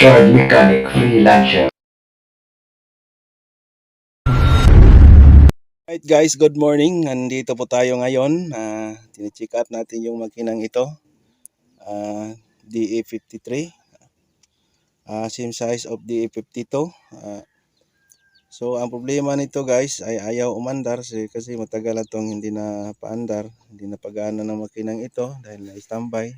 Ford Mechanic Freelancer. Right guys, good morning. Nandito po tayo ngayon. Uh, tinicheck out natin yung makinang ito. Ah, DA53. Ah, same size of DA52. Ah, so ang problema nito guys ay ayaw umandar kasi, matagal na itong hindi na paandar. Hindi na pagana ng makinang ito dahil na standby.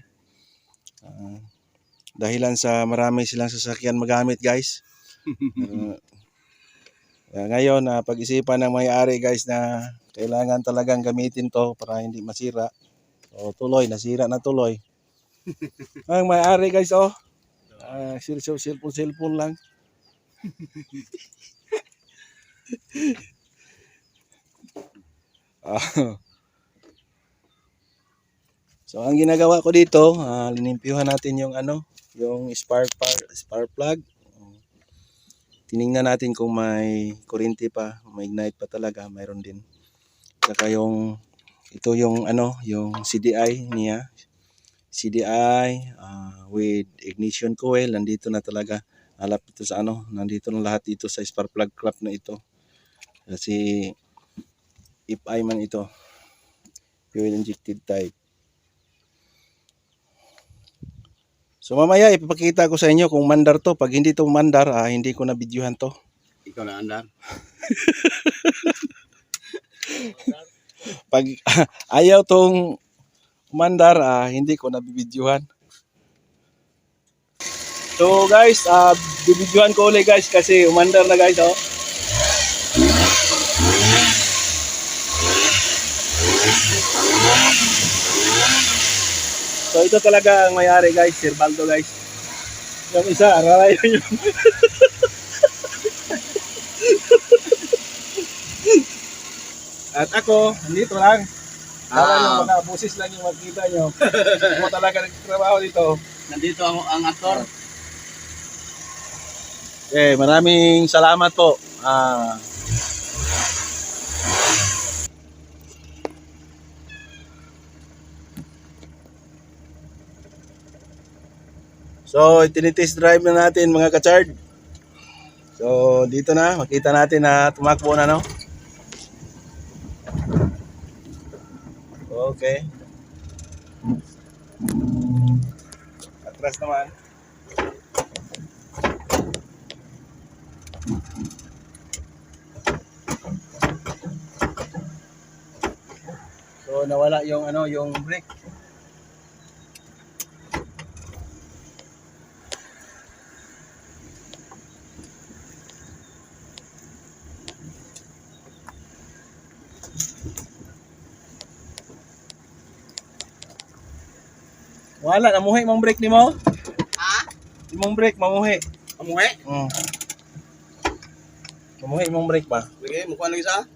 Ah, dahilan sa marami silang sasakyan magamit guys. Ah, kaya ngayon, na pag-isipan ng may-ari guys na kailangan talagang gamitin to para hindi masira. So tuloy, nasira na tuloy. Ang may-ari guys oh. Uh, cellphone, cellphone, cellphone lang. Ah. so ang ginagawa ko dito, uh, linimpyuhan natin yung ano, yung spark plug, spark plug. Tiningnan natin kung may kuryente pa, may ignite pa talaga, mayroon din. Saka yung ito yung ano, yung CDI niya. CDI ah, with ignition coil nandito na talaga. Alap ito sa ano, nandito na lahat dito sa spark plug club na ito. Kasi if I man ito, fuel injected type. So mamaya ipapakita ko sa inyo kung mandar to. Pag hindi to mandar, ah, hindi ko na videohan to. Ikaw na andar. Pag ayaw tong mandar, ah, hindi ko na bibidyohan. So guys, ah, bibidyohan ko ulit guys kasi umandar na guys oh. So ito talaga ang mayari guys, Sir Baldo guys. Yung isa, ararayo yun. At ako, nandito lang. Para Ah. yung mga busis lang yung makita nyo. Ako talaga nagtrabaho dito. Nandito ang, ang aktor. Okay, maraming salamat po. Ah. So, tinitest drive na natin mga ka-chard. So, dito na, makita natin na tumakbo na, no? Okay. Atras naman. So nawala yung ano, yung brake. Wala, namuhi mong brake ni mo? Ha? Imong brake, mamuhi. Amuhe? Mm. Mamuhi mong brake pa. Lagi, mukha lagi sa?